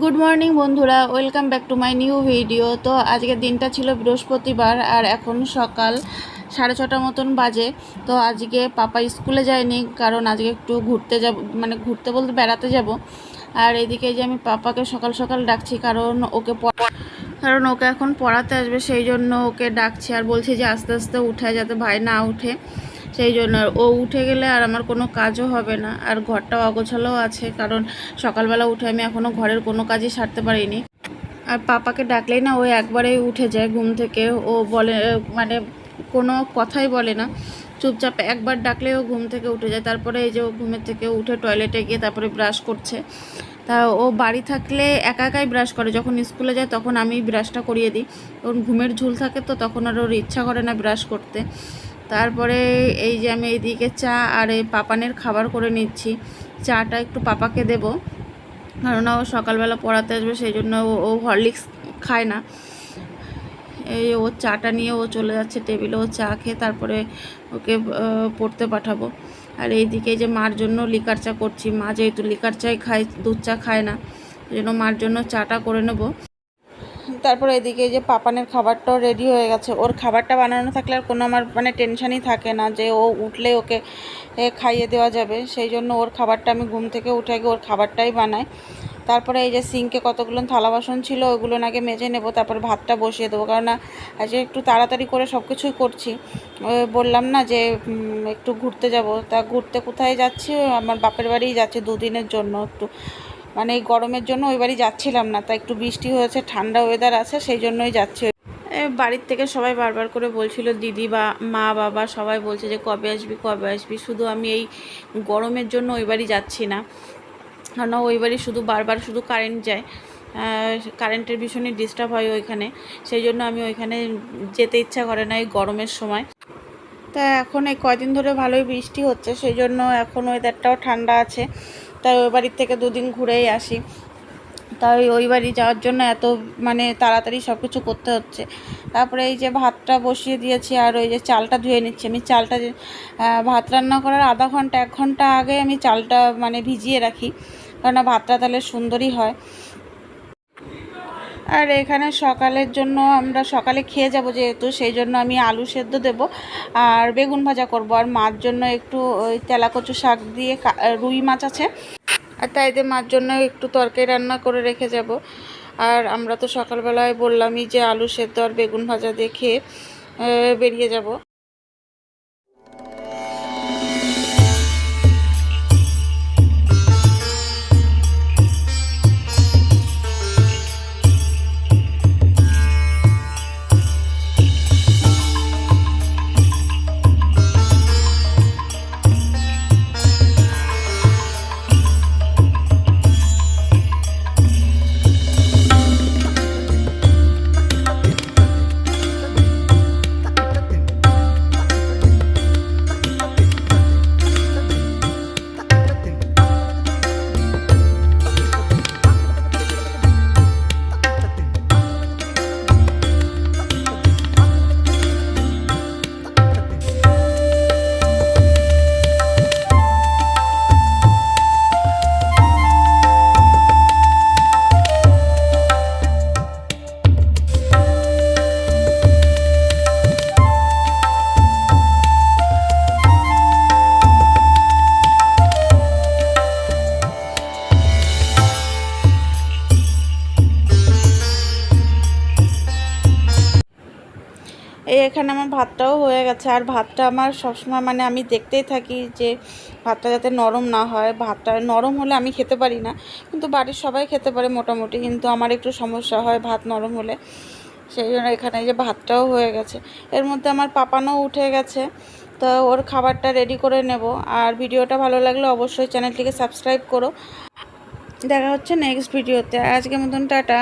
Good morning বন্ধুরা। Welcome back to my new video তো আজকের দিনটা ছিল বৃহস্পতিবার, আর এখন সকাল সাড়ে ছটার মতন বাজে। তো আজকে পাপা স্কুলে যায়নি, কারণ আজকে একটু ঘুরতে যাব মানে ঘুরতে বলতে বেড়াতে যাব। আর এদিকে যে আমি পাপাকে সকাল সকাল ডাকছি, কারণ ওকে কারণ ওকে এখন পড়াতে আসবে, সেই জন্য ওকে ডাকছি। আর বলছি যে আস্তে আস্তে উঠে, যাতে ভাই না উঠে। সেই জন্য ও উঠে গেলে আর আমার কোনো কাজও হবে না। আর ঘরটাও অগোছালোও আছে, কারণ সকালবেলা উঠে আমি এখনও ঘরের কোনো কাজই সারতে পারিনি। আর পাপাকে ডাকলেই না ও একবারেই উঠে যায় ঘুম থেকে। ও বলে মানে কোনো কথাই বলে না। চুপচাপ একবার ডাকলেও ঘুম থেকে উঠে যায়। তারপরে এই যে ও ঘুমের থেকে উঠে টয়লেটে গিয়ে তারপরে ব্রাশ করছে। তা ও বাড়ি থাকলে একা একাই ব্রাশ করে। যখন স্কুলে যায় তখন আমি ব্রাশটা করিয়ে দিই। ওর ঘুমের ঝুল থাকে তো তখন আর ওর ইচ্ছা করে না ব্রাশ করতে। তারপরে এই যে আমি এইদিকে চা আর এই পাপানের খাবার করে নিচ্ছি। চাটা একটু পাপাকে দেবো। কারণ ও সকালবেলা পড়াতে আসবে, সেই জন্য ও- হরলিক্স খায় না। এই ও চাটা নিয়ে ও চলে যাচ্ছে টেবিলে, ও চা খেয়ে তারপরে ওকে পড়তে পাঠাবো। আর এইদিকে যে মার জন্য লিকার চা করছি। মা যেহেতু লিকার চাই খায়, দুধ চা খায় না এই জন্য মার জন্য চাটা করে নেব। তারপরে এদিকে যে পাপানের খাবারটাও রেডি হয়ে গেছে। ওর খাবারটা বানানো থাকলে আর কোনো আমার মানে টেনশনই থাকে না যে ও উঠলে ওকে খাইয়ে দেওয়া যাবে। সেই জন্য ওর খাবারটা আমি ঘুম থেকে উঠে গিয়ে ওর খাবারটাই বানাই। তারপরে এই যে সিঙ্কে কতগুলো থালা বাসন ছিল, ওগুলো নাকি মেজে নেব, তারপর ভাতটা বসিয়ে দেবো। কারণ না, আজকে একটু তাড়াতাড়ি করে সব কিছুই করছি বললাম না যে একটু ঘুরতে যাব। তা ঘুরতে কোথায় যাচ্ছি? আমার বাপের বাড়িই যাচ্ছি দুদিনের জন্য একটু। মানে এই গরমের জন্য ওই বাড়ি যাচ্ছিলাম না, তা একটু বৃষ্টি হয়েছে, ঠান্ডা ওয়েদার আছে, সেই জন্যই যাচ্ছি। বাড়ির থেকে সবাই বারবার করে বলছিল, দিদি বা মা, বাবা সবাই বলছে যে কবে আসবি কবে আসবি। শুধু আমি এই গরমের জন্য ওই বাড়ি যাচ্ছি না কারণ ওই বাড়ি শুধু বারবার শুধু কারেন্ট যায়। কারেন্টের ভীষণই ডিস্টার্ব হয় ওইখানে, সেই জন্য আমি ওইখানে যেতে ইচ্ছা করে না এই গরমের সময়। তা এখন এই কয়দিন ধরে ভালোই বৃষ্টি হচ্ছে, সেই জন্য এখন ওয়েদারটাও ঠান্ডা আছে। তাই ওই বাড়ির থেকে দুদিন ঘুরেই আসি। তাই ওই বাড়ি যাওয়ার জন্য এত মানে তাড়াতাড়ি সব কিছু করতে হচ্ছে। তারপরে এই যে ভাতটা বসিয়ে দিয়েছি আর ওই যে চালটা ধুয়ে নিচ্ছি। আমি চালটা ভাত রান্না করার আধা ঘণ্টা, এক ঘণ্টা আগে আমি চালটা মানে ভিজিয়ে রাখি। কেননা ভাতটা তাহলে সুন্দরই হয়। আর এখানে সকালের জন্য আমরা সকালে খেয়ে যাব যেহেতু, সেই জন্য আমি আলু সেদ্ধ দেব আর বেগুন ভাজা করব। আর মার জন্য একটু ওই তেলাকচু শাক দিয়ে রুই মাছ আছে। আর তাই দিয়ে মার জন্য একটু তরকারি রান্না করে রেখে যাব। আর আমরা তো সকালবেলায় বললামই যে আলু সেদ্ধ আর বেগুন ভাজা দেখে বেরিয়ে যাব। এখানে আমার ভাতটাও হয়ে গেছে। আর ভাতটা আমার সবসময় মানে আমি দেখতেই থাকি যে ভাতটা যাতে নরম না হয়। ভাতটা নরম হলে আমি খেতে পারি না। কিন্তু বাড়ির সবাই খেতে পারে মোটামুটি। কিন্তু আমার একটু সমস্যা হয় ভাত নরম হলে। সেই জন্য এখানে যে ভাতটাও হয়ে গেছে। এর মধ্যে আমার পাপানও উঠে গেছে। তো ওর খাবারটা রেডি করে নেব। আর ভিডিওটা ভালো লাগলে অবশ্যই চ্যানেলটিকে সাবস্ক্রাইব করো। দেখা হচ্ছে নেক্সট ভিডিওতে। আজকের মতন টাটা।